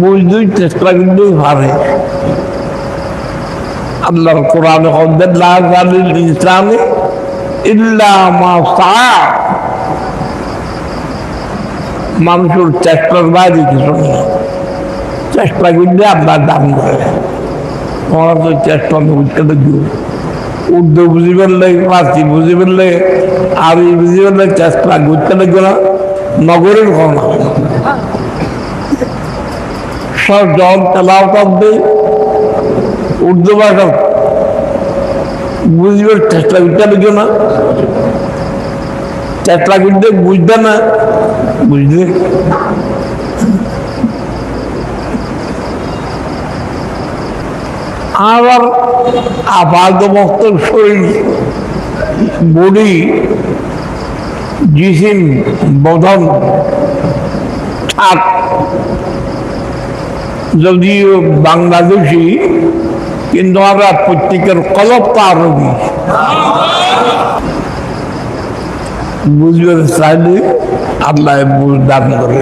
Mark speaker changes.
Speaker 1: বুঝতেই চেষ্টা করতেই পারে আল্লাহর কোরআন ইসলামে। মানুষের চেষ্টার বাইরে কিছু নেই। চেষ্টা করলে আপনার দাম করে। ওরা তো চেষ্টা বুঝতে দেখব উর্দু বুঝি পারলে ফার্সি বুঝি পারলে আরবি বুঝি পারলে চেষ্টা করতে লাগবে না। নগরের ঘটনা সব জল তেলাও করবে উর্দু ভাষা বুঝবে চেষ্টা করতে লাগবে না। চেষ্টা করতে বুঝবে না। বুঝলে? আবার আপাত মস্তক শরীর, বডি, জিসিম, বদন থাক যদিও বাংলাদেশি কিন্তু আমরা প্রত্যেকের কলপ তো আরবি। বুঝবে চাইলে আল্লাহ বুঝ দান করে।